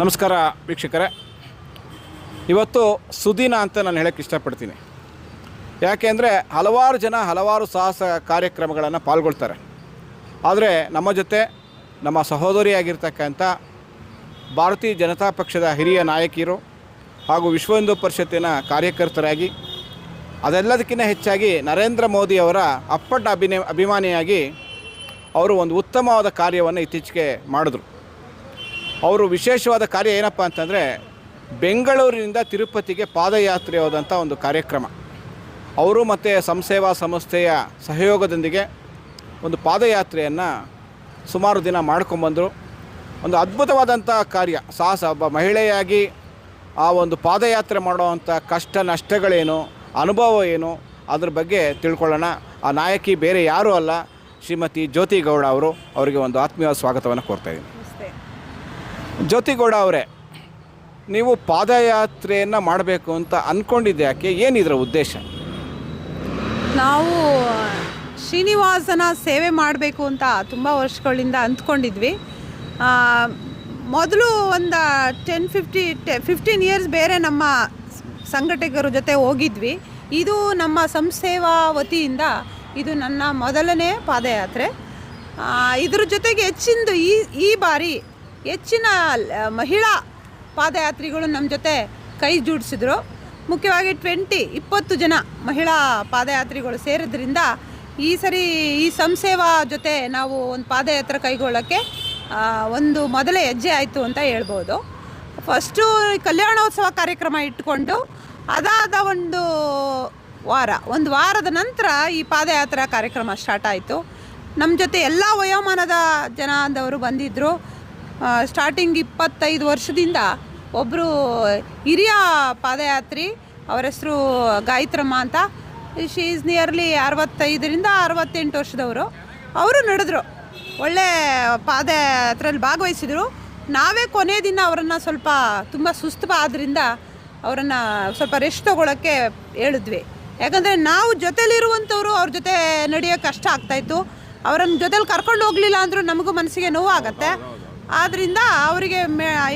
ನಮಸ್ಕಾರ ವೀಕ್ಷಕರೇ. ಇವತ್ತು ಸುದಿನ ಅಂತ ನಾನು ಹೇಳಕ್ಕೆ ಇಷ್ಟಪಡ್ತೀನಿ. ಯಾಕೆಂದರೆ ಹಲವಾರು ಜನ ಹಲವಾರು ಸಾಹಸ ಕಾರ್ಯಕ್ರಮಗಳನ್ನು ಪಾಲ್ಗೊಳ್ತಾರೆ. ಆದರೆ ನಮ್ಮ ಜೊತೆ ನಮ್ಮ ಸಹೋದರಿಯಾಗಿರ್ತಕ್ಕಂಥ ಭಾರತೀಯ ಜನತಾ ಪಕ್ಷದ ಹಿರಿಯ ನಾಯಕಿಯರು ಹಾಗೂ ವಿಶ್ವ ಹಿಂದೂ ಪರಿಷತ್ತಿನ ಕಾರ್ಯಕರ್ತರಾಗಿ, ಅದೆಲ್ಲದಕ್ಕಿಂತ ಹೆಚ್ಚಾಗಿ ನರೇಂದ್ರ ಮೋದಿಯವರ ಅಪ್ಪಟ್ಟ ಅಭಿನಯ ಅಭಿಮಾನಿಯಾಗಿ ಅವರು ಒಂದು ಉತ್ತಮವಾದ ಕಾರ್ಯವನ್ನು ಇತ್ತೀಚೆಗೆ ಮಾಡಿದ್ರು. ಅವರು ವಿಶೇಷವಾದ ಕಾರ್ಯ ಏನಪ್ಪ ಅಂತಂದರೆ ಬೆಂಗಳೂರಿನಿಂದ ತಿರುಪತಿಗೆ ಪಾದಯಾತ್ರೆ ಹೋದಂಥ ಒಂದು ಕಾರ್ಯಕ್ರಮ. ಅವರು ಮತ್ತು ಸಂಸೇವಾ ಸಂಸ್ಥೆಯ ಸಹಯೋಗದೊಂದಿಗೆ ಒಂದು ಪಾದಯಾತ್ರೆಯನ್ನು ಸುಮಾರು ದಿನ ಮಾಡ್ಕೊಂಬಂದರು ಒಂದು ಅದ್ಭುತವಾದಂಥ ಕಾರ್ಯ. ಸಾಹಸ, ಒಬ್ಬ ಮಹಿಳೆಯಾಗಿ ಆ ಒಂದು ಪಾದಯಾತ್ರೆ ಮಾಡುವಂಥ ಕಷ್ಟ, ನಷ್ಟಗಳೇನು, ಅನುಭವ ಏನು, ಅದ್ರ ಬಗ್ಗೆ ತಿಳ್ಕೊಳ್ಳೋಣ. ಆ ನಾಯಕಿ ಬೇರೆ ಯಾರೂ ಅಲ್ಲ. ಶ್ರೀಮತಿ ಜ್ಯೋತಿ ಗೌಡ ಅವರು ಅವರಿಗೆ ಒಂದು ಆತ್ಮೀಯ ಸ್ವಾಗತವನ್ನು ಕೋರ್ತಾಯಿದ್ದೀನಿ ಜ್ಯೋತಿಗೌಡ ಅವರೇ, ನೀವು ಪಾದಯಾತ್ರೆಯನ್ನು ಮಾಡಬೇಕು ಅಂತ ಅಂದ್ಕೊಂಡಿದ್ದೆ ಯಾಕೆ? ಏನಿದ್ರ ಉದ್ದೇಶ? ನಾವು ಶ್ರೀನಿವಾಸನ ಸೇವೆ ಮಾಡಬೇಕು ಅಂತ ತುಂಬ ವರ್ಷಗಳಿಂದ ಅಂದ್ಕೊಂಡಿದ್ವಿ ಮೊದಲು ಒಂದು ten fifty to fifteen years ಬೇರೆ ನಮ್ಮ ಸಂಘಟಕರ ಜೊತೆ ಹೋಗಿದ್ವಿ. ಇದು ನಮ್ಮ ಸಂಸೇವಾ ವತಿಯಿಂದ ಇದು ನನ್ನ ಮೊದಲನೇ ಪಾದಯಾತ್ರೆ. ಇದ್ರ ಜೊತೆಗೆ ಹೆಚ್ಚಿಂದು ಈ ಈ ಬಾರಿ ಹೆಚ್ಚಿನ ಮಹಿಳಾ ಪಾದಯಾತ್ರಿಗಳು ನಮ್ಮ ಜೊತೆ ಕೈ ಜೋಡಿಸಿದ್ರು. ಮುಖ್ಯವಾಗಿ ಟ್ವೆಂಟಿ ಇಪ್ಪತ್ತು ಜನ ಮಹಿಳಾ ಪಾದಯಾತ್ರಿಗಳು ಸೇರಿದ್ರಿಂದ ಈ ಸರಿ ಈ ಸಂಸೇವಾ ಜೊತೆ ನಾವು ಒಂದು ಪಾದಯಾತ್ರೆ ಕೈಗೊಳ್ಳೋಕ್ಕೆ ಒಂದು ಮೊದಲೇ ಹೆಜ್ಜೆ ಆಯಿತು ಅಂತ ಹೇಳ್ಬೋದು. ಫಸ್ಟು ಕಲ್ಯಾಣೋತ್ಸವ ಕಾರ್ಯಕ್ರಮ ಇಟ್ಕೊಂಡು ಅದಾದ ಒಂದು ವಾರ, ಒಂದು ವಾರದ ನಂತರ ಈ ಪಾದಯಾತ್ರಾ ಕಾರ್ಯಕ್ರಮ ಸ್ಟಾರ್ಟ್ ಆಯಿತು. ನಮ್ಮ ಜೊತೆ ಎಲ್ಲ ವಯೋಮಾನದ ಜನದವರು ಬಂದಿದ್ದರು ಸ್ಟಾರ್ಟಿಂಗ್ ಇಪ್ಪತ್ತೈದು ವರ್ಷದಿಂದ ಒಬ್ಬರು ಹಿರಿಯ ಪಾದಯಾತ್ರಿ, ಅವರ ಹೆಸರು ಗಾಯತ್ರಮ್ಮ ಅಂತ. ಶಿ ಈಸ್ ನಿಯರ್ಲಿ ಅರವತ್ತೈದರಿಂದ ಅರವತ್ತೆಂಟು ವರ್ಷದವರು. ಅವರು ನಡೆದ್ರು. ಒಳ್ಳೆ ಪಾದಯಾತ್ರೆಯಲ್ಲಿ ಭಾಗವಹಿಸಿದರು. ನಾವೇ ಕೊನೆ ದಿನ ಅವರನ್ನು ಸ್ವಲ್ಪ ತುಂಬ ಸುಸ್ತು ಆದ್ದರಿಂದ ಅವರನ್ನು ಸ್ವಲ್ಪ ರೆಸ್ಟ್ ತೊಗೊಳಕ್ಕೆ ಹೇಳಿದ್ವಿ. ಯಾಕಂದರೆ ನಾವು ಜೊತೆಲಿರುವಂಥವ್ರು ಅವ್ರ ಜೊತೆ ನಡೆಯೋಕ್ಕೆ ಕಷ್ಟ ಆಗ್ತಾಯಿತ್ತು ಅವರನ್ನು ಜೊತೆಲಿ ಕರ್ಕೊಂಡು ಹೋಗಲಿಲ್ಲ ಅಂದರೂ ನಮಗೂ ಮನಸ್ಸಿಗೆ ನೋವಾಗತ್ತೆ. ಆದ್ದರಿಂದ ಅವರಿಗೆ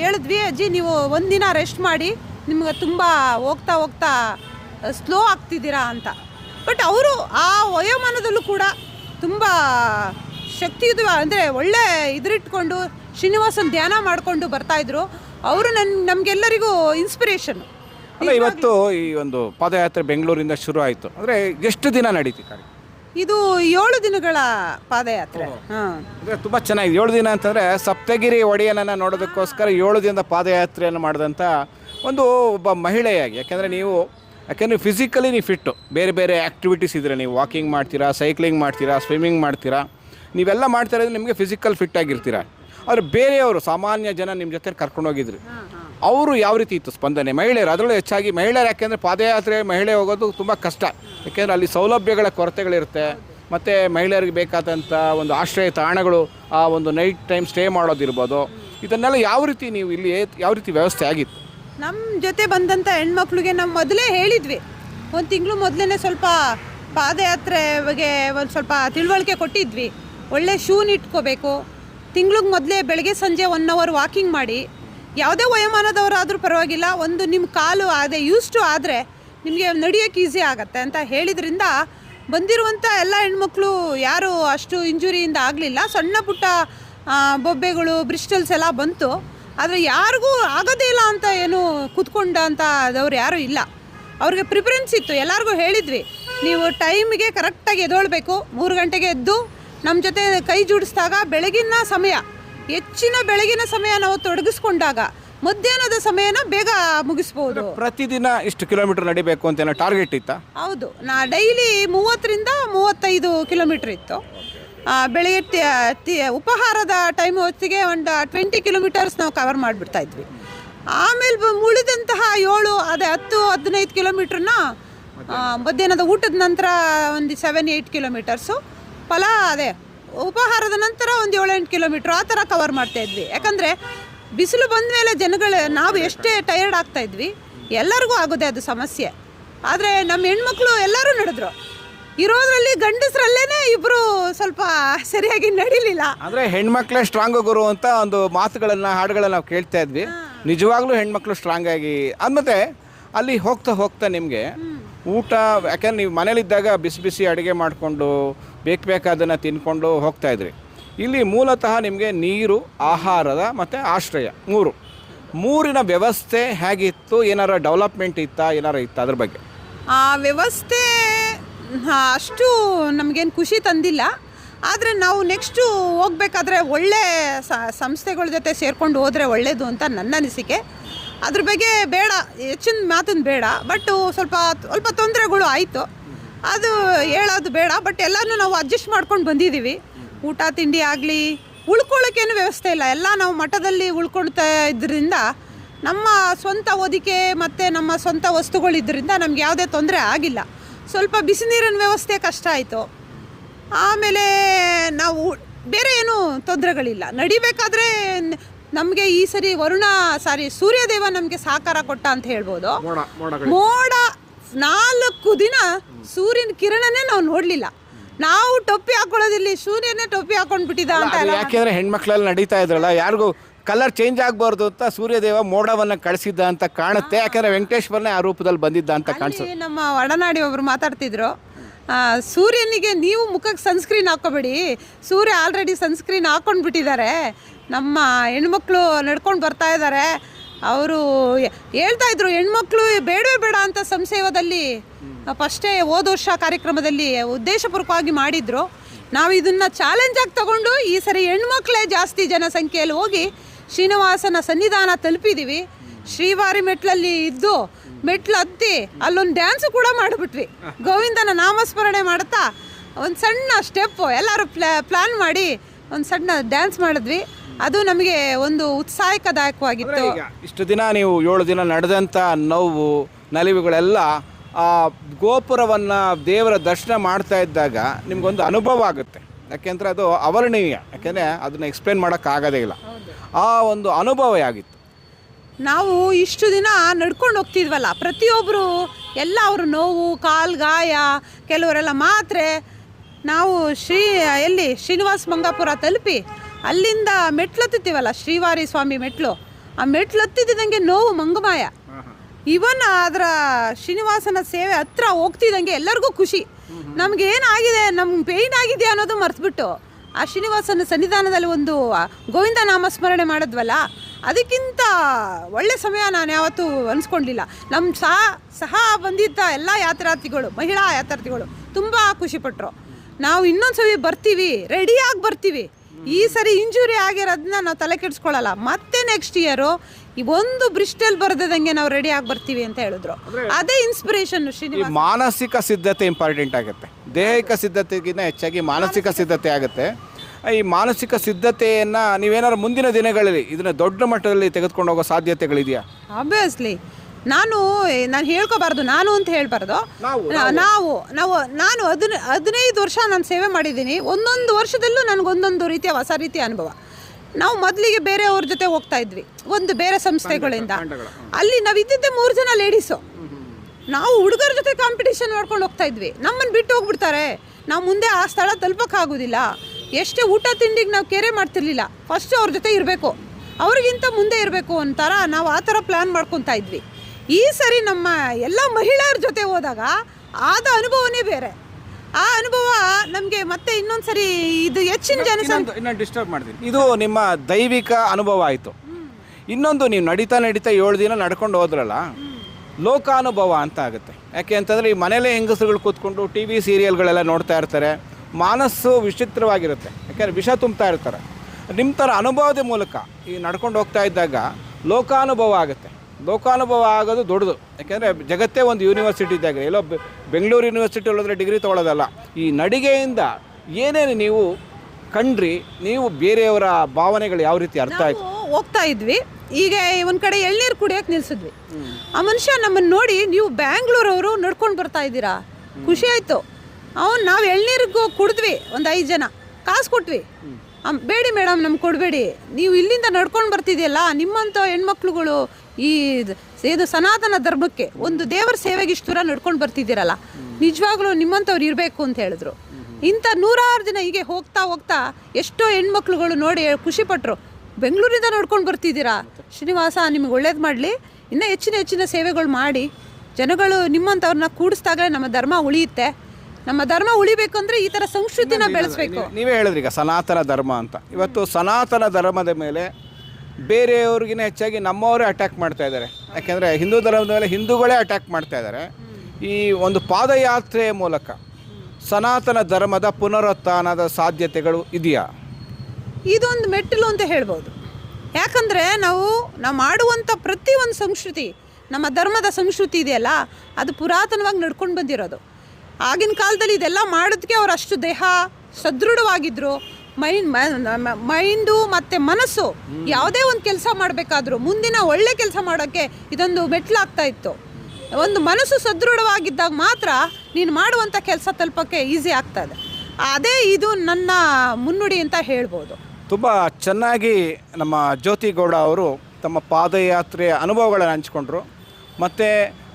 ಹೇಳಿದ್ವಿ, ಅಜ್ಜಿ, ನೀವು ಒಂದಿನ ರೆಸ್ಟ್ ಮಾಡಿ, ನಿಮ್ಗೆ ತುಂಬ ಹೋಗ್ತಾ ಹೋಗ್ತಾ ಸ್ಲೋ ಆಗ್ತಿದ್ದೀರಾ ಅಂತ. ಬಟ್ ಅವರು ಆ ವಯೋಮಾನದಲ್ಲೂ ಕೂಡ ತುಂಬ ಶಕ್ತಿಯುತ ಅಂದರೆ ಒಳ್ಳೆ ಇದ್ರಿಟ್ಕೊಂಡು ಶ್ರೀನಿವಾಸನ್ ಧ್ಯಾನ ಮಾಡಿಕೊಂಡು ಬರ್ತಾಯಿದ್ರು ಅವರು ನನ್ನ ನಮಗೆಲ್ಲರಿಗೂ ಇನ್ಸ್ಪಿರೇಷನ್ ಇವತ್ತು ಈ ಒಂದು ಪಾದಯಾತ್ರೆ ಬೆಂಗಳೂರಿಂದ ಶುರು ಆಯಿತು. ಅಂದರೆ ಎಷ್ಟು ದಿನ ನಡೀತಿ ಕಾರ್ಯಕ್ರಮ? ಇದು ಏಳು ದಿನಗಳ ಪಾದಯಾತ್ರೆ. ಹಾಂ. ತುಂಬಾ ತುಂಬ ಚೆನ್ನಾಗಿದೆ. ಏಳು ದಿನ ಅಂತಂದ್ರೆ ಸಪ್ತಗಿರಿ ಒಡೆಯನನ್ನ ನೋಡೋದಕ್ಕೋಸ್ಕರ ಏಳು ದಿನದ ಪಾದಯಾತ್ರೆಯನ್ನು ಮಾಡಿದಂಥ ಒಂದು ಒಬ್ಬ ಮಹಿಳೆಯಾಗಿ. ಯಾಕೆಂದರೆ ನೀವು ಯಾಕೆಂದರೆ ಫಿಸಿಕಲಿ ನೀವು ಫಿಟ್ಟು ಬೇರೆ ಬೇರೆ ಆ್ಯಕ್ಟಿವಿಟೀಸ್ ಇದ್ರೆ ನೀವು ವಾಕಿಂಗ್ ಮಾಡ್ತೀರಾ ಸೈಕ್ಲಿಂಗ್ ಮಾಡ್ತೀರಾ ಸ್ವಿಮ್ಮಿಂಗ್ ಮಾಡ್ತೀರಾ ನೀವೆಲ್ಲ ಮಾಡ್ತಾ ಇರೋದು ನಿಮಗೆ ಫಿಸಿಕಲ್ ಫಿಟ್ ಆಗಿರ್ತೀರ. ಆದರೆ ಬೇರೆಯವರು ಸಾಮಾನ್ಯ ಜನ ನಿಮ್ಮ ಜೊತೆ ಕರ್ಕೊಂಡೋಗಿದ್ರು ಅವರು ಯಾವ ರೀತಿ ಇತ್ತು ಸ್ಪಂದನೆ? ಮಹಿಳೆಯರು ಅದರಲ್ಲೂ ಹೆಚ್ಚಾಗಿ, ಮಹಿಳೆಯರು ಯಾಕೆಂದರೆ ಪಾದಯಾತ್ರೆ ಮಹಿಳೆ ಹೋಗೋದು ತುಂಬ ಕಷ್ಟ. ಯಾಕೆಂದರೆ ಅಲ್ಲಿ ಸೌಲಭ್ಯಗಳ ಕೊರತೆಗಳಿರುತ್ತೆ. ಮತ್ತು ಮಹಿಳೆಯರಿಗೆ ಬೇಕಾದಂಥ ಒಂದು ಆಶ್ರಯ ತಾಣಗಳು, ಆ ಒಂದು ನೈಟ್ ಟೈಮ್ ಸ್ಟೇ ಮಾಡೋದಿರ್ಬೋದು. ಇದನ್ನೆಲ್ಲ ಯಾವ ರೀತಿ ನೀವು ಇಲ್ಲಿ ಯಾವ ರೀತಿ ವ್ಯವಸ್ಥೆ ಆಗಿತ್ತು? ನಮ್ಮ ಜೊತೆ ಬಂದಂಥ ಹೆಣ್ಮಕ್ಳಿಗೆ ನಾವು ಮೊದಲೇ ಹೇಳಿದ್ವಿ. ಒಂದು ತಿಂಗಳು ಮೊದಲೇ ಸ್ವಲ್ಪ ಪಾದಯಾತ್ರೆ ಬಗ್ಗೆ ಒಂದು ಸ್ವಲ್ಪ ತಿಳುವಳಿಕೆ ಕೊಟ್ಟಿದ್ವಿ. ಒಳ್ಳೆ ಶೂನ್ ಇಟ್ಕೋಬೇಕು. ತಿಂಗ್ಳಿಗೆ ಮೊದಲೇ ಬೆಳಗ್ಗೆ ಸಂಜೆ ಒನ್ ಅವರ್ ವಾಕಿಂಗ್ ಮಾಡಿ. ಯಾವುದೇ ವಯೋಮಾನದವರಾದರೂ ಪರವಾಗಿಲ್ಲ, ಒಂದು ನಿಮ್ಮ ಕಾಲು ಅದೇ ಯೂಸ್ ಟು ಆದರೆ ನಿಮಗೆ ನಡೆಯೋಕ್ಕೆ ಈಸಿ ಆಗುತ್ತೆ ಅಂತ ಹೇಳಿದ್ರಿಂದ ಬಂದಿರುವಂಥ ಎಲ್ಲ ಹೆಣ್ಮಕ್ಳು ಯಾರು ಅಷ್ಟು ಇಂಜುರಿಯಿಂದ ಆಗಲಿಲ್ಲ. ಸಣ್ಣ ಪುಟ್ಟ ಬೊಬ್ಬೆಗಳು ಬ್ರಿಸ್ಟಲ್ಸ್ ಎಲ್ಲ ಬಂತು. ಆದರೆ ಯಾರಿಗೂ ಆಗೋದೇ ಇಲ್ಲ ಅಂತ ಏನು ಕೂತ್ಕೊಂಡ ಅಂತ ಅದವ್ರು ಯಾರೂ ಇಲ್ಲ. ಅವ್ರಿಗೆ ಪ್ರಿಫರೆನ್ಸ್ ಇತ್ತು. ಎಲ್ಲರಿಗೂ ಹೇಳಿದ್ವಿ, ನೀವು ಟೈಮಿಗೆ ಕರೆಕ್ಟಾಗಿ ಎದ್ದೋಳ್ಬೇಕು ಮೂರು ಗಂಟೆಗೆ ಎದ್ದು ನಮ್ಮ ಜೊತೆ ಕೈ ಜೋಡಿಸಿದಾಗ ಬೆಳಗಿನ ಸಮಯ ಹೆಚ್ಚಿನ ಬೆಳಗಿನ ಸಮಯ ನಾವು ತೊಡಗಿಸ್ಕೊಂಡಾಗ ಮಧ್ಯಾಹ್ನದ ಸಮಯನ ಬೇಗ ಮುಗಿಸ್ಬೋದು. ಪ್ರತಿದಿನ ಇಷ್ಟು ಕಿಲೋಮೀಟರ್ ನಡಿಬೇಕು ಅಂತ ಏನೋ ಟಾರ್ಗೆಟ್ ಇತ್ತಾ? ಹೌದು. ನಾ ಡೈಲಿ ಮೂವತ್ತರಿಂದ ಮೂವತ್ತೈದು ಕಿಲೋಮೀಟ್ರ್ ಇತ್ತು. ಆ, ಬೆಳಿಗ್ಗೆ ಉಪಹಾರದ ಟೈಮ್ ಹೊತ್ತಿಗೆ ಒಂದು ಟ್ವೆಂಟಿ ಕಿಲೋಮೀಟರ್ಸ್ ನಾವು ಕವರ್ ಮಾಡಿಬಿಡ್ತಾ ಇದ್ವಿ. ಆಮೇಲೆ ಬ- ಉಳಿದಂತಹ ಏಳು ಅದೇ ಹತ್ತು ಹದಿನೈದು ಕಿಲೋಮೀಟ್ರನ್ನ ಮಧ್ಯಾಹ್ನದ ಊಟದ ನಂತರ ಒಂದು ಸೆವೆನ್ ಏಯ್ಟ್ ಕಿಲೋಮೀಟರ್ಸು ಫಲ ಅದೇ ಉಪಹಾರದ ನಂತರ ಒಂದು ಏಳೆಂಟು ಕಿಲೋಮೀಟ್ರ್ ಆ ಥರ ಕವರ್ ಮಾಡ್ತಾ ಇದ್ವಿ. ಯಾಕಂದರೆ ಬಿಸಿಲು ಬಂದ ಮೇಲೆ ಜನಗಳು ನಾವು ಎಷ್ಟೇ ಟಯರ್ಡ್ ಆಗ್ತಾ ಇದ್ವಿ ಎಲ್ಲರಿಗೂ ಆಗೋದೇ ಅದು ಸಮಸ್ಯೆ. ಆದರೆ ನಮ್ಮ ಹೆಣ್ಮಕ್ಳು ಎಲ್ಲರೂ ನಡೆದ್ರು. ಇರೋದ್ರಲ್ಲಿ ಗಂಡಸರಲ್ಲೇನೆ ಇಬ್ರು ಸ್ವಲ್ಪ ಸರಿಯಾಗಿ ನಡಿಲಿಲ್ಲ. ಅಂದ್ರೆ ಹೆಣ್ಮಕ್ಳೇ ಸ್ಟ್ರಾಂಗ್ ಗುರು ಅಂತ ಒಂದು ಮಾತುಗಳನ್ನ ಹಾಡುಗಳನ್ನ ನಾವು ಕೇಳ್ತಾ ಇದ್ವಿ. ನಿಜವಾಗ್ಲೂ ಹೆಣ್ಮಕ್ಳು ಸ್ಟ್ರಾಂಗ್ ಆಗಿ ಮತ್ತೆ ಅಲ್ಲಿ ಹೋಗ್ತಾ ಹೋಗ್ತಾ ನಿಮಗೆ ಊಟ ಯಾಕಂದ್ರೆ ನೀವು ಮನೇಲಿದ್ದಾಗ ಬಿಸಿ ಬಿಸಿ ಅಡುಗೆ ಮಾಡಿಕೊಂಡು ಬೇಕು ಬೇಕಾದನ್ನು ತಿನ್ಕೊಂಡು ಹೋಗ್ತಾಯಿದ್ರಿ ಇಲ್ಲಿ ಮೂಲತಃ ನಿಮಗೆ ನೀರು, ಆಹಾರದ ಮತ್ತು ಆಶ್ರಯ ಮೂರು. ಮೂರಿನ ವ್ಯವಸ್ಥೆ ಹೇಗಿತ್ತು? ಏನಾರ ಡೆವಲಪ್ಮೆಂಟ್ ಇತ್ತಾ? ಏನಾರ ಇತ್ತಾ ಅದ್ರ ಬಗ್ಗೆ? ಆ ವ್ಯವಸ್ಥೆ ಅಷ್ಟು ನಮಗೇನು ಖುಷಿ ತಂದಿಲ್ಲ. ಆದರೆ ನಾವು ನೆಕ್ಸ್ಟು ಹೋಗ್ಬೇಕಾದ್ರೆ ಒಳ್ಳೆ ಸಂಸ್ಥೆಗಳ ಜೊತೆ ಸೇರ್ಕೊಂಡು ಹೋದರೆ ಒಳ್ಳೆಯದು ಅಂತ ನನ್ನ ಅನಿಸಿಕೆ. ಅದ್ರ ಬಗ್ಗೆ ಬೇಡ, ಹೆಚ್ಚಿನ ಮಾತನ್ನು ಬೇಡ. ಬಟ್ ಸ್ವಲ್ಪ ಸ್ವಲ್ಪ ತೊಂದರೆಗಳು ಆಯಿತು. ಅದು ಹೇಳೋದು ಬೇಡ ಬಟ್ ಎಲ್ಲನೂ ನಾವು ಅಡ್ಜಸ್ಟ್ ಮಾಡ್ಕೊಂಡು ಬಂದಿದ್ದೀವಿ ಊಟ ತಿಂಡಿ ಆಗಲಿ ಉಳ್ಕೊಳ್ಳೋಕ್ಕೇನು ವ್ಯವಸ್ಥೆ ಇಲ್ಲ. ಎಲ್ಲ ನಾವು ಮಠದಲ್ಲಿ ಉಳ್ಕೊಳ್ತಾ ಇದ್ರಿಂದ ನಮ್ಮ ಸ್ವಂತ ಹೊದಿಕೆ ಮತ್ತು ನಮ್ಮ ಸ್ವಂತ ವಸ್ತುಗಳಿದ್ದರಿಂದ ನಮ್ಗೆ ಯಾವುದೇ ತೊಂದರೆ ಆಗಿಲ್ಲ. ಸ್ವಲ್ಪ ಬಿಸಿ ನೀರಿನ ವ್ಯವಸ್ಥೆ ಕಷ್ಟ ಆಯಿತು. ಆಮೇಲೆ ನಾವು ಬೇರೆ ಏನೂ ತೊಂದರೆಗಳಿಲ್ಲ. ನಡಿಬೇಕಾದ್ರೆ ನಮಗೆ ಈ ಸರಿ ವರುಣ ಸಾರಿ ಸೂರ್ಯದೇವ ನಮಗೆ ಸಹಕಾರ ಕೊಟ್ಟ ಅಂತ ಹೇಳ್ಬೋದು. ಮೋಡ ನಾಲ್ಕು ದಿನ ಸೂರ್ಯನ ಕಿರಣನೇ ನಾವು ನೋಡಲಿಲ್ಲ. ನಾವು ಟೊಪ್ಪಿ ಹಾಕೊಳ್ಳೋದಿಲ್ಲ ಸೂರ್ಯನೇ ಟೊಪ್ಪಿ ಹಾಕೊಂಡು ಬಿಟ್ಟಿದ ಅಂತ ಅದು ಎಲ್ಲ ಯಾಕೆಂದ್ರೆ ಹೆಣ್ಮಕ್ಳೆಲ್ಲ ನಡೀತಾ ಇದ್ರಲ್ಲ ಯಾರಿಗೂ ಕಲರ್ ಚೇಂಜ್ ಆಗಬಾರ್ದು ಅಂತ ಸೂರ್ಯದೇವ ಮೋಡವನ್ನ ಕಳಿಸಿದ್ದ ಅಂತ ಕಾಣುತ್ತೆ. ಯಾಕಂದ್ರೆ ವೆಂಕಟೇಶ್ವರನೇ ಆ ರೂಪದಲ್ಲಿ ಬಂದಿದ್ದ ಅಂತ ಕಾಣಿಸುತ್ತೆ. ಅಲ್ಲಿ ನಮ್ಮ ಒಡನಾಡಿ ಒಬ್ರು ಮಾತಾಡ್ತಿದ್ರು. ಆ, ಸೂರ್ಯನಿಗೆ ನೀವು ಮುಖಕ್ಕೆ ಸನ್ಸ್ಕ್ರೀನ್ ಹಾಕೋಬೇಡಿ ಸೂರ್ಯ ಆಲ್ರೆಡಿ ಸನ್ಸ್ಕ್ರೀನ್ ಹಾಕೊಂಡು ಬಿಟ್ಟಿದ್ದಾರೆ ನಮ್ಮ ಹೆಣ್ಮಕ್ಳು ನಡ್ಕೊಂಡು ಬರ್ತಾ ಇದ್ದಾರೆ. ಅವರು ಹೇಳ್ತಾ ಇದ್ರು ಹೆಣ್ಮಕ್ಳು ಬೇಡವೇ ಬೇಡ ಅಂತ ಸಂಸೇವದಲ್ಲಿ ಫಸ್ಟೇ ಹೋದ ವರ್ಷ ಕಾರ್ಯಕ್ರಮದಲ್ಲಿ ಉದ್ದೇಶಪೂರ್ವಕವಾಗಿ ಮಾಡಿದ್ರು. ನಾವು ಇದನ್ನ ಚಾಲೆಂಜ್ ಆಗಿ ತಗೊಂಡು ಈ ಸರಿ ಹೆಣ್ಮಕ್ಳೇ ಜಾಸ್ತಿ ಜನಸಂಖ್ಯೆಯಲ್ಲಿ ಹೋಗಿ ಶ್ರೀನಿವಾಸನ ಸನ್ನಿಧಾನ ತಲುಪಿದ್ದೀವಿ ಶ್ರೀವಾರಿ ಮೆಟ್ಲಲ್ಲಿ ಇದ್ದು ಮೆಟ್ಲು ಹತ್ತಿ ಅಲ್ಲೊಂದು ಡ್ಯಾನ್ಸ್ ಕೂಡ ಮಾಡಿಬಿಟ್ವಿ. ಗೋವಿಂದನ ನಾಮಸ್ಮರಣೆ ಮಾಡ್ತಾ ಒಂದು ಸಣ್ಣ ಸ್ಟೆಪ್ಪು ಎಲ್ಲರೂ ಪ್ಲಾ ಪ್ಲ್ಯಾನ್ ಮಾಡಿ ಒಂದು ಸಣ್ಣ ಡ್ಯಾನ್ಸ್ ಮಾಡಿದ್ವಿ. ಅದು ನಮಗೆ ಒಂದು ಉತ್ಸಾಹಕದಾಯಕವಾಗಿತ್ತು. ಈಗ ಇಷ್ಟು ದಿನ ನೀವು ಏಳು ದಿನ ನಡೆದಂಥ ನೋವು ನಲಿವುಗಳೆಲ್ಲ ಆ ಗೋಪುರವನ್ನು ದೇವರ ದರ್ಶನ ಮಾಡ್ತಾ ಇದ್ದಾಗ ನಿಮಗೊಂದು ಅನುಭವ ಆಗುತ್ತೆ. ಯಾಕೆಂದರೆ ಅದು ಅವರ್ಣೀಯ. ಯಾಕೆಂದರೆ ಅದನ್ನು ಎಕ್ಸ್ಪ್ಲೇನ್ ಮಾಡೋಕ್ಕಾಗೋದೇ ಇಲ್ಲ. ಆ ಒಂದು ಅನುಭವ ಆಗಿತ್ತು ನಾವು ಇಷ್ಟು ದಿನ ನಡ್ಕೊಂಡು ಹೋಗ್ತಿದ್ವಲ್ಲ ಪ್ರತಿಯೊಬ್ಬರು ಎಲ್ಲ ಅವರು ನೋವು ಕಾಲು ಗಾಯ ಕೆಲವರೆಲ್ಲ ಮಾತ್ರೆ ನಾವು ಶ್ರೀ ಎಲ್ಲಿ? ಶ್ರೀನಿವಾಸ ಮಂಗಾಪುರ ತಲುಪಿ ಅಲ್ಲಿಂದ ಮೆಟ್ಲು ಹತ್ತಿತ್ತೀವಲ್ಲ, ಶ್ರೀವಾರಿ ಸ್ವಾಮಿ ಮೆಟ್ಲು. ಆ ಮೆಟ್ಲು ಹತ್ತಿದ್ದಂಗೆ ನೋವು ಮಂಗಮಾಯ. ಇವನ್ ಅದರ ಶ್ರೀನಿವಾಸನ ಸೇವೆ ಹತ್ರ ಹೋಗ್ತಿದ್ದಂಗೆ ಎಲ್ಲರಿಗೂ ಖುಷಿ. ನಮ್ಗೆ ಏನಾಗಿದೆ? ನಮ್ಗೆ ಪೇಯ್ನ್ ಆಗಿದೆ ಅನ್ನೋದು ಮರೆತುಬಿಟ್ಟು ಆ ಶ್ರೀನಿವಾಸನ ಸನ್ನಿಧಾನದಲ್ಲಿ ಒಂದು ಗೋವಿಂದ ನಾಮಸ್ಮರಣೆ ಮಾಡಿದ್ವಲ್ಲ, ಅದಕ್ಕಿಂತ ಒಳ್ಳೆ ಸಮಯ ನಾನು ಯಾವತ್ತೂ ಅನ್ಸ್ಕೊಂಡಿಲ್ಲ. ನಮ್ಮ ಸಹ ಸಹ ಬಂದಿದ್ದ ಎಲ್ಲ ಯಾತ್ರಾರ್ಥಿಗಳು, ಮಹಿಳಾ ಯಾತ್ರಾರ್ಥಿಗಳು ತುಂಬ ಖುಷಿಪಟ್ಟರು ನಾವು ಇನ್ನೊಂದು ಸರಿ ಬರ್ತೀವಿ ರೆಡಿಯಾಗಿ ಬರ್ತೀವಿ. ಈ ಸರಿ ಇಂಜುರಿ ಆಗಿರೋದನ್ನ ನಾವು ತಲೆ ಕೆಡಿಸ್ಕೊಳ್ಳಲ್ಲ ಮತ್ತೆ ನೆಕ್ಸ್ಟ್ ಇಯರು ಈ ಒಂದು ಬ್ರಿಸ್ಟಲ್ ಬರ್ದದಂಗೆ ನಾವು ರೆಡಿ ಆಗಿ ಬರ್ತೀವಿ ಅಂತ ಹೇಳಿದ್ರು. ಅದೇ ಇನ್ಸ್ಪಿರೇಷನ್ ಈ ಮಾನಸಿಕ ಸಿದ್ಧತೆ ಇಂಪಾರ್ಟೆಂಟ್ ಆಗುತ್ತೆ. ದೈಹಿಕ ಸಿದ್ಧತೆಗಿಂತ ಹೆಚ್ಚಾಗಿ ಮಾನಸಿಕ ಸಿದ್ಧತೆ ಆಗುತ್ತೆ. ಈ ಮಾನಸಿಕ ಸಿದ್ಧತೆಯನ್ನು ನೀವೇನಾದ್ರು ಮುಂದಿನ ದಿನಗಳಲ್ಲಿ ಇದನ್ನ ದೊಡ್ಡ ಮಟ್ಟದಲ್ಲಿ ತೆಗೆದುಕೊಂಡು ಹೋಗೋ ಸಾಧ್ಯತೆಗಳಿದೆಯಾ? ಆಬ್ವಿಯಸ್ಲಿ ನಾನು ನಾನು ಹೇಳ್ಕೋಬಾರ್ದು ನಾನು ಅಂತ ಹೇಳ್ಬಾರ್ದು. ನಾವು, ನಾವು. ನಾನು ಹದಿನ ಹದಿನೈದು ವರ್ಷ ನಾನು ಸೇವೆ ಮಾಡಿದ್ದೀನಿ. ಒಂದೊಂದು ವರ್ಷದಲ್ಲೂ ನನಗೊಂದೊಂದು ರೀತಿಯ ಹೊಸ ರೀತಿಯ ಅನುಭವ. ನಾವು ಮೊದಲಿಗೆ ಬೇರೆಯವ್ರ ಜೊತೆ ಹೋಗ್ತಾ ಇದ್ವಿ ಒಂದು ಬೇರೆ ಸಂಸ್ಥೆಗಳಿಂದ. ಅಲ್ಲಿ ನಾವು ಇದ್ದಿದ್ದೆ ಮೂರು ಜನ ಲೇಡೀಸು ನಾವು ಹುಡುಗರ ಜೊತೆ ಕಾಂಪಿಟೇಷನ್ ಮಾಡ್ಕೊಂಡು ಹೋಗ್ತಾ ಇದ್ವಿ. ನಮ್ಮನ್ನು ಬಿಟ್ಟು ಹೋಗ್ಬಿಡ್ತಾರೆ. ನಾವು ಮುಂದೆ ಆ ಸ್ಥಳ ತಲುಪೋಕ್ಕಾಗೋದಿಲ್ಲ. ಎಷ್ಟೇ ಊಟ ತಿಂಡಿಗೆ ನಾವು ಕೆರೆ ಮಾಡ್ತಿರ್ಲಿಲ್ಲ. ಫಸ್ಟ್ ಅವ್ರ ಜೊತೆ ಇರಬೇಕು. ಅವ್ರಿಗಿಂತ ಮುಂದೆ ಇರಬೇಕು ಅಂತಾರ ನಾವು ಆ ಥರ ಪ್ಲ್ಯಾನ್ ಮಾಡ್ಕೊತಾ ಇದ್ವಿ. ಈ ಸರಿ ನಮ್ಮ ಎಲ್ಲ ಮಹಿಳೆಯರ ಜೊತೆ ಹೋದಾಗ ಆದ ಅನುಭವನೇ ಬೇರೆ. ಆ ಅನುಭವ ನಮಗೆ ಮತ್ತೆ ಇನ್ನೊಂದು ಸರಿ ಇದು ಹೆಚ್ಚಿನ ಜನ ಇನ್ನೊಂದು ಡಿಸ್ಟರ್ಬ್ ಮಾಡ್ತೀನಿ. ಇದು ನಿಮ್ಮ ದೈವಿಕ ಅನುಭವ ಆಯಿತು. ಇನ್ನೊಂದು ನೀವು ನಡೀತಾ ನಡೀತಾ ಏಳು ದಿನ ನಡ್ಕೊಂಡು ಹೋದ್ರಲ್ಲ ಲೋಕಾನುಭವ ಅಂತ ಆಗುತ್ತೆ. ಯಾಕೆ ಅಂತಂದರೆ ಈ ಮನೇಲೇ ಹೆಂಗಸರುಗಳು ಕೂತ್ಕೊಂಡು ಟಿ ವಿ ಸೀರಿಯಲ್ಗಳೆಲ್ಲ ನೋಡ್ತಾ ಇರ್ತಾರೆ. ಮಾನಸ್ಸು ವಿಚಿತ್ರವಾಗಿರುತ್ತೆ. ಯಾಕೆಂದರೆ ವಿಷ ತುಂಬ್ತಾ ಇರ್ತಾರೆ. ನಿಮ್ಮ ಥರ ಅನುಭವದ ಮೂಲಕ ಈ ನಡ್ಕೊಂಡು ಹೋಗ್ತಾ ಇದ್ದಾಗ ಲೋಕಾನುಭವ ಆಗುತ್ತೆ. ಲೋಕಾನುಭವ ಆಗೋದು ದೊಡ್ಡದು. ಯಾಕೆಂದರೆ ಜಗತ್ತೇ ಒಂದು ಯೂನಿವರ್ಸಿಟಿ ಇದ್ದಾಗ. ಎಲ್ಲೋ ಬೆಂಗಳೂರು ಯೂನಿವರ್ಸಿಟಿ ಒಳಗೆ ಡಿಗ್ರಿ ತೊಗೊಳ್ಳೋದಲ್ಲ ಈ ನಡಿಗೆಯಿಂದ ಏನೇನು ನೀವು ಕಂಡ್ರಿ ನೀವು ಬೇರೆಯವರ ಭಾವನೆಗಳು ಯಾವ ರೀತಿ ಅರ್ಥ ಆಯ್ತು? ಹೋಗ್ತಾ ಇದ್ವಿ. ಈಗ ಒಂದು ಕಡೆ ಎಳ್ನೀರು ಕುಡಿಯೋಕೆ ನಿಲ್ಸಿದ್ವಿ. ಆ ಮನುಷ್ಯ ನಮ್ಮನ್ನು ನೋಡಿ ನೀವು ಬ್ಯಾಂಗ್ಳೂರವರು ನಡ್ಕೊಂಡು ಬರ್ತಾ ಇದ್ದೀರಾ? ಖುಷಿ ಆಯಿತು. ಅವನು ನಾವು ಎಳ್ನೀರಿಗೂ ಕುಡಿದ್ವಿ ಒಂದು ಐದು ಜನ. ಕಾಸು ಕೊಟ್ವಿ. ಬೇಡಿ ಮೇಡಮ್, ನಮ್ಗೆ ಕೊಡಬೇಡಿ. ನೀವು ಇಲ್ಲಿಂದ ನಡ್ಕೊಂಡು ಬರ್ತಿದೆಯಲ್ಲ ನಿಮ್ಮಂಥ ಹೆಣ್ಮಕ್ಳುಗಳು ಈ ಇದ್- ಸನಾತನ ಧರ್ಮಕ್ಕೆ ಒಂದು ದೇವರ ಸೇವೆಗೆ ಇಷ್ಟು ದೂರ ನಡ್ಕೊಂಡು ಬರ್ತಿದ್ದೀರಲ್ಲ, ನಿಜವಾಗ್ಲೂ ನಿಮ್ಮಂಥವ್ರು ಇರಬೇಕು ಅಂತ ಹೇಳಿದ್ರು. ಇಂಥ ನೂರಾರು ಜನ ಹೀಗೆ ಹೋಗ್ತಾ ಹೋಗ್ತಾ ಎಷ್ಟೋ ಹೆಣ್ಮಕ್ಳುಗಳು ನೋಡಿ ಖುಷಿಪಟ್ಟರು ಬೆಂಗಳೂರಿಂದ ನೋಡ್ಕೊಂಡು ಬರ್ತಿದ್ದೀರಾ? ಶ್ರೀನಿವಾಸ, ನಿಮಗೆ ಒಳ್ಳೇದು ಮಾಡಲಿ. ಇನ್ನೂ ಹೆಚ್ಚಿನ ಹೆಚ್ಚಿನ ಸೇವೆಗಳು ಮಾಡಿ. ಜನಗಳು ನಿಮ್ಮಂಥವ್ರನ್ನ ಕೂಡಿಸ್ದಾಗಲೇ ನಮ್ಮ ಧರ್ಮ ಉಳಿಯುತ್ತೆ. ನಮ್ಮ ಧರ್ಮ ಉಳಿಬೇಕು ಅಂದರೆ ಈ ಥರ ಸಂಸ್ಕೃತಿನ ಬೆಳೆಸ್ಬೇಕು. ನೀವೇ- ಹೇಳಿದ್ರಿ ಈಗ ಸನಾತನ ಧರ್ಮ ಅಂತ. ಇವತ್ತು ಸನಾತನ ಧರ್ಮದ ಮೇಲೆ ಬೇರೆಯವ್ರಿಗಿನ ಹೆಚ್ಚಾಗಿ ನಮ್ಮವರೇ ಅಟ್ಯಾಕ್ ಮಾಡ್ತಾ ಇದ್ದಾರೆ. ಯಾಕೆಂದರೆ ಹಿಂದೂ ಧರ್ಮದ ಮೇಲೆ ಹಿಂದೂಗಳೇ ಅಟ್ಯಾಕ್ ಮಾಡ್ತಾ ಇದ್ದಾರೆ. ಈ ಒಂದು ಪಾದಯಾತ್ರೆಯ ಮೂಲಕ ಸನಾತನ ಧರ್ಮದ ಪುನರುತ್ಥಾನದ ಸಾಧ್ಯತೆಗಳು ಇದೆಯಾ? ಇದೊಂದು ಮೆಟ್ಟಿಲು ಅಂತ ಹೇಳ್ಬೋದು. ಯಾಕಂದರೆ ನಾವು ನಾವು ಮಾಡುವಂಥ ಪ್ರತಿಯೊಂದು ಸಂಸ್ಕೃತಿ ನಮ್ಮ ಧರ್ಮದ ಸಂಸ್ಕೃತಿ ಇದೆಯಲ್ಲ ಅದು ಪುರಾತನವಾಗಿ ನಡ್ಕೊಂಡು ಬಂದಿರೋದು. ಆಗಿನ ಕಾಲದಲ್ಲಿ ಇದೆಲ್ಲ ಮಾಡೋದಕ್ಕೆ ಅವರು ಅಷ್ಟು ದೇಹ ಸದೃಢವಾಗಿದ್ದರು ಮೈಂಡ್ ಮೈಂಡು ಮತ್ತು ಮನಸ್ಸು ಯಾವುದೇ ಒಂದು ಕೆಲಸ ಮಾಡಬೇಕಾದ್ರೂ, ಮುಂದಿನ ಒಳ್ಳೆ ಕೆಲಸ ಮಾಡೋಕ್ಕೆ ಇದೊಂದು ಮೆಟ್ಲಾಗ್ತಾ ಇತ್ತು. ಒಂದು ಮನಸ್ಸು ಸದೃಢವಾಗಿದ್ದಾಗ ಮಾತ್ರ ನೀನು ಮಾಡುವಂಥ ಕೆಲಸ ತಲುಪೋಕ್ಕೆ ಈಸಿ ಇದೆ. ಅದೇ ಇದು ನನ್ನ ಮುನ್ನುಡಿ ಅಂತ ಹೇಳ್ಬೋದು. ತುಂಬ ಚೆನ್ನಾಗಿ ನಮ್ಮ ಜ್ಯೋತಿ ಗೌಡ ಅವರು ತಮ್ಮ ಪಾದಯಾತ್ರೆಯ ಅನುಭವಗಳನ್ನು ಹಂಚ್ಕೊಂಡ್ರು. ಮತ್ತು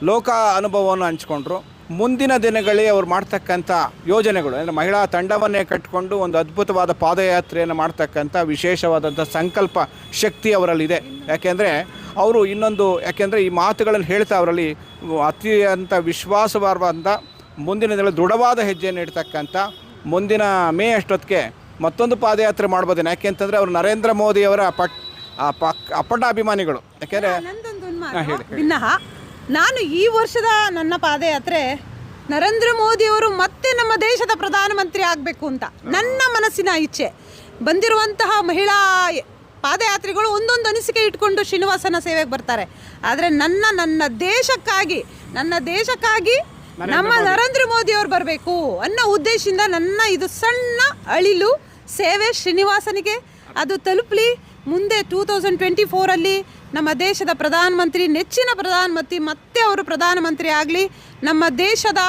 ಲೋಕ ಅನುಭವವನ್ನು ಹಂಚ್ಕೊಂಡ್ರು. ಮುಂದಿನ ದಿನಗಳಲ್ಲಿ ಅವ್ರು ಮಾಡ್ತಕ್ಕಂಥ ಯೋಜನೆಗಳು ಅಂದರೆ ಮಹಿಳಾ ತಂಡವನ್ನೇ ಕಟ್ಟಿಕೊಂಡು ಒಂದು ಅದ್ಭುತವಾದ ಪಾದಯಾತ್ರೆಯನ್ನು ಮಾಡ್ತಕ್ಕಂಥ ವಿಶೇಷವಾದಂಥ ಸಂಕಲ್ಪ ಶಕ್ತಿ ಅವರಲ್ಲಿದೆ. ಯಾಕೆಂದರೆ ಅವರು ಇನ್ನೊಂದು ಯಾಕೆಂದರೆ ಈ ಮಾತುಗಳನ್ನು ಹೇಳ್ತಾ ಅವರಲ್ಲಿ ಅತ್ಯಂತ ವಿಶ್ವಾಸವಾದ ಮುಂದಿನ ದಿನಗಳಲ್ಲಿ ದೃಢವಾದ ಹೆಜ್ಜೆಯನ್ನು ಇಡ್ತಕ್ಕಂಥ ಮುಂದಿನ ಮೇ ಅಷ್ಟೊತ್ತಿಗೆ ಮತ್ತೊಂದು ಪಾದಯಾತ್ರೆ ಮಾಡ್ಬೋದೇನು. ಯಾಕೆ ಅಂತಂದರೆ ಅವರು ನರೇಂದ್ರ ಮೋದಿಯವರ ಪಟ್ ಅಪಟ ಅಭಿಮಾನಿಗಳು ಯಾಕೆಂದರೆ ಹೇಳಿ ನಾನು ಈ ವರ್ಷದ ನನ್ನ ಪಾದಯಾತ್ರೆ ನರೇಂದ್ರ ಮೋದಿಯವರು ಮತ್ತೆ ನಮ್ಮ ದೇಶದ ಪ್ರಧಾನಮಂತ್ರಿ ಆಗಬೇಕು ಅಂತ. ನನ್ನ ಮನಸ್ಸಿನ ಇಚ್ಛೆ. ಬಂದಿರುವಂತಹ ಮಹಿಳಾ ಪಾದಯಾತ್ರಿಗಳು ಒಂದೊಂದು ಅನಿಸಿಕೆ ಇಟ್ಕೊಂಡು ಶ್ರೀನಿವಾಸನ ಸೇವೆಗೆ ಬರ್ತಾರೆ. ಆದರೆ ನನ್ನ ನನ್ನ ದೇಶಕ್ಕಾಗಿ ನನ್ನ ದೇಶಕ್ಕಾಗಿ ನಮ್ಮ ನರೇಂದ್ರ ಮೋದಿಯವರು ಬರಬೇಕು ಅನ್ನೋ ಉದ್ದೇಶದಿಂದ ನನ್ನ ಇದು ಸಣ್ಣ ಅಳಿಲು ಸೇವೆ ಶ್ರೀನಿವಾಸನಿಗೆ. ಅದು ತಲುಪಲಿ ಮುಂದೆ ಟೂ ತೌಸಂಡ್ ಟ್ವೆಂಟಿ ಫೋರಲ್ಲಿ ನಮ್ಮ ದೇಶದ ಪ್ರಧಾನಮಂತ್ರಿ ನೆಚ್ಚಿನ ಪ್ರಧಾನಮಂತ್ರಿ ಮತ್ತೆ ಅವರು ಪ್ರಧಾನಮಂತ್ರಿ ಆಗಲಿ ನಮ್ಮ ದೇಶದ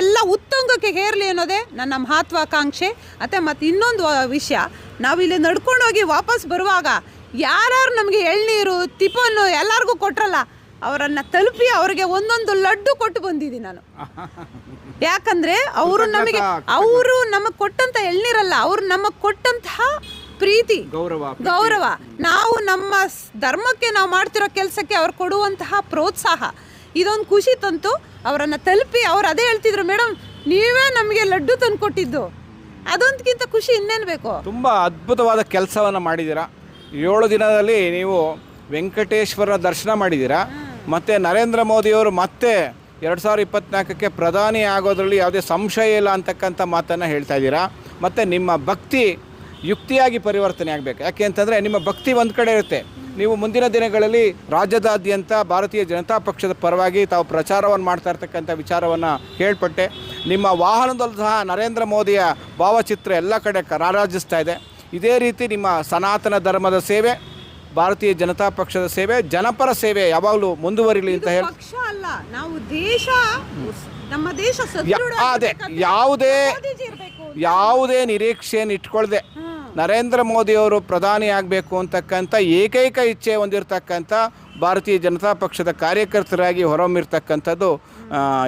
ಎಲ್ಲ ಉತ್ತುಂಗಕ್ಕೆ ಹೇರಲಿ ಅನ್ನೋದೇ ನನ್ನ ಮಹತ್ವಾಕಾಂಕ್ಷೆ. ಮತ್ತು ಮತ್ತು ಇನ್ನೊಂದು ವಿಷಯ ನಾವಿಲ್ಲಿ ನಡ್ಕೊಂಡು ಹೋಗಿ ವಾಪಸ್ ಬರುವಾಗ ಯಾರ್ಯಾರು ನಮಗೆ ಎಳ್ನೀರು ತಿಪನ್ನು ಎಲ್ಲರಿಗೂ ಕೊಟ್ರಲ್ಲ ಅವರನ್ನು ತಲುಪಿ ಅವರಿಗೆ ಒಂದೊಂದು ಲಡ್ಡು ಕೊಟ್ಟು ಬಂದಿದ್ದೀನಿ ನಾನು. ಯಾಕಂದರೆ ಅವರು ನಮಗೆ ಅವರು ನಮಗೆ ಕೊಟ್ಟಂಥ ಎಳ್ನೀರಲ್ಲ ಅವರು ನಮಗೆ ಕೊಟ್ಟಂತಹ ಪ್ರೀತಿ ಗೌರವ ಗೌರವ. ನಾವು ನಮ್ಮ ಧರ್ಮಕ್ಕೆ ನಾವು ಮಾಡ್ತಿರೋ ಕೆಲಸಕ್ಕೆ ಅವ್ರು ಕೊಡುವಂತಹ ಪ್ರೋತ್ಸಾಹ. ಇದೊಂದು ಖುಷಿ ತಂತು ಅವರನ್ನು ತಲುಪಿ ಅವ್ರು ಅದೇ ಹೇಳ್ತಿದ್ರು ಮೇಡಮ್ ನೀವೇ ನಮಗೆ ಲಡ್ಡು ತಂದು ಕೊಟ್ಟಿದ್ದು ಅದೊಂದಕ್ಕಿಂತ ಖುಷಿ ಇನ್ನೇನು ಬೇಕು ತುಂಬ ಅದ್ಭುತವಾದ ಕೆಲಸವನ್ನು ಮಾಡಿದ್ದೀರಾ. ಏಳು ದಿನದಲ್ಲಿ ನೀವು ವೆಂಕಟೇಶ್ವರನ ದರ್ಶನ ಮಾಡಿದ್ದೀರಾ. ಮತ್ತು ನರೇಂದ್ರ ಮೋದಿಯವರು ಮತ್ತೆ ಎರಡು ಸಾವಿರದ ಇಪ್ಪತ್ನಾಲ್ಕಕ್ಕೆ ಪ್ರಧಾನಿ ಆಗೋದ್ರಲ್ಲಿ ಯಾವುದೇ ಸಂಶಯ ಇಲ್ಲ ಅಂತಕ್ಕಂಥ ಮಾತನ್ನು ಹೇಳ್ತಾ ಇದ್ದೀರಾ. ಮತ್ತು ನಿಮ್ಮ ಭಕ್ತಿ ಯುಕ್ತಿಯಾಗಿ ಪರಿವರ್ತನೆ ಆಗಬೇಕು. ಯಾಕೆ ಅಂತಂದರೆ ನಿಮ್ಮ ಭಕ್ತಿ ಒಂದು ಕಡೆ ಇರುತ್ತೆ. ನೀವು ಮುಂದಿನ ದಿನಗಳಲ್ಲಿ ರಾಜ್ಯದಾದ್ಯಂತ ಭಾರತೀಯ ಜನತಾ ಪಕ್ಷದ ಪರವಾಗಿ ತಾವು ಪ್ರಚಾರವನ್ನು ಮಾಡ್ತಾ ಇರ್ತಕ್ಕಂಥ ವಿಚಾರವನ್ನು ಹೇಳ್ಪಟ್ಟೆ. ನಿಮ್ಮ ವಾಹನದಲ್ಲೂ ಸಹ ನರೇಂದ್ರ ಮೋದಿಯ ಭಾವಚಿತ್ರ ಎಲ್ಲ ಕಡೆ ಕರಾರಾಜಿಸ್ತಾ ರಾರಾಜಿಸ್ತಾ ಇದೆ. ಇದೇ ರೀತಿ ನಿಮ್ಮ ಸನಾತನ ಧರ್ಮದ ಸೇವೆ ಭಾರತೀಯ ಜನತಾ ಪಕ್ಷದ ಸೇವೆ ಜನಪರ ಸೇವೆ ಯಾವಾಗಲೂ ಮುಂದುವರಿಲಿ ಅಂತ ಹೇಳಿ ಪಕ್ಷ ಅಲ್ಲ ನಾವು ದೇಶ ನಮ್ಮ ದೇಶ ಯಾ- ಅದೇ ಯಾವುದೇ ಯಾವುದೇ ನಿರೀಕ್ಷೆಯನ್ನು ಇಟ್ಕೊಳ್ದೆ. ನರೇಂದ್ರ ಮೋದಿಯವರು ಪ್ರಧಾನಿ ಆಗಬೇಕು ಅಂತಕ್ಕಂಥ ಏಕೈಕ ಇಚ್ಛೆ ಹೊಂದಿರತಕ್ಕಂಥ ಭಾರತೀಯ ಜನತಾ ಪಕ್ಷದ ಕಾರ್ಯಕರ್ತರಾಗಿ ಹೊರಹೊಮ್ಮಿರ್ತಕ್ಕಂಥದ್ದು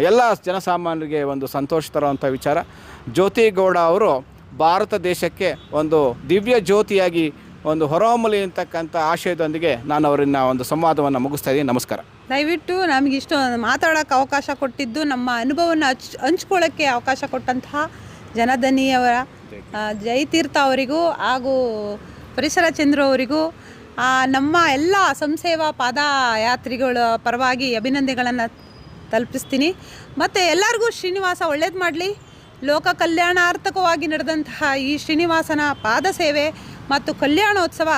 ಎಲ್ಲ ಜನಸಾಮಾನ್ಯರಿಗೆ ಒಂದು ಸಂತೋಷ ತರುವಂಥ ವಿಚಾರ. ಜ್ಯೋತಿ ಗೌಡ ಅವರು ಭಾರತ ದೇಶಕ್ಕೆ ಒಂದು ದಿವ್ಯ ಜ್ಯೋತಿಯಾಗಿ ಒಂದು ಹೊರಹೊಮ್ಮಲಿ ಅಂತಕ್ಕಂಥ ಆಶಯದೊಂದಿಗೆ ನಾನು ಅವರನ್ನ ಒಂದು ಸಂವಾದವನ್ನು ಮುಗಿಸ್ತಾ ಇದ್ದೀನಿ. ನಮಸ್ಕಾರ. ದಯವಿಟ್ಟು ನಮಗಿಷ್ಟು ಮಾತಾಡೋಕ್ಕೆ ಅವಕಾಶ ಕೊಟ್ಟಿದ್ದು, ನಮ್ಮ ಅನುಭವವನ್ನು ಹಂಚ್ ಹಂಚ್ಕೊಳ್ಳೋಕ್ಕೆ ಅವಕಾಶ ಕೊಟ್ಟಂತಹ ಜನಧನಿಯವರ ಆ, ಜಯತೀರ್ಥ ಅವರಿಗೂ ಹಾಗೂ ಪರಿಸರ ಚಂದ್ರ ಅವರಿಗೂ ನಮ್ಮ ಎಲ್ಲ ಸಂಸೇವಾ ಪಾದಯಾತ್ರಿಗಳ ಪರವಾಗಿ ಅಭಿನಂದನೆಗಳನ್ನು ತಲುಪಿಸ್ತೀನಿ. ಮತ್ತು ಎಲ್ಲರಿಗೂ ಶ್ರೀನಿವಾಸ ಒಳ್ಳೇದು ಮಾಡಲಿ. ಲೋಕ ಕಲ್ಯಾಣಾರ್ಥಕವಾಗಿ ನಡೆದಂತಹ ಈ ಶ್ರೀನಿವಾಸನ ಪಾದ ಸೇವೆ ಮತ್ತು ಕಲ್ಯಾಣೋತ್ಸವ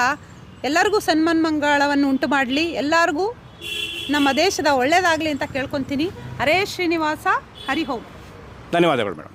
ಎಲ್ಲರಿಗೂ ಸನ್ಮನ್ಮಂಗಳವನ್ನು ಉಂಟು ಮಾಡಲಿ. ಎಲ್ಲರಿಗೂ ನಮ್ಮ ದೇಶದ ಒಳ್ಳೆಯದಾಗಲಿ ಅಂತ ಕೇಳ್ಕೊತೀನಿ. ಹರೇ ಶ್ರೀನಿವಾಸ ಹರಿಹೋಮ್ ಧನ್ಯವಾದಗಳು ಮೇಡಮ್.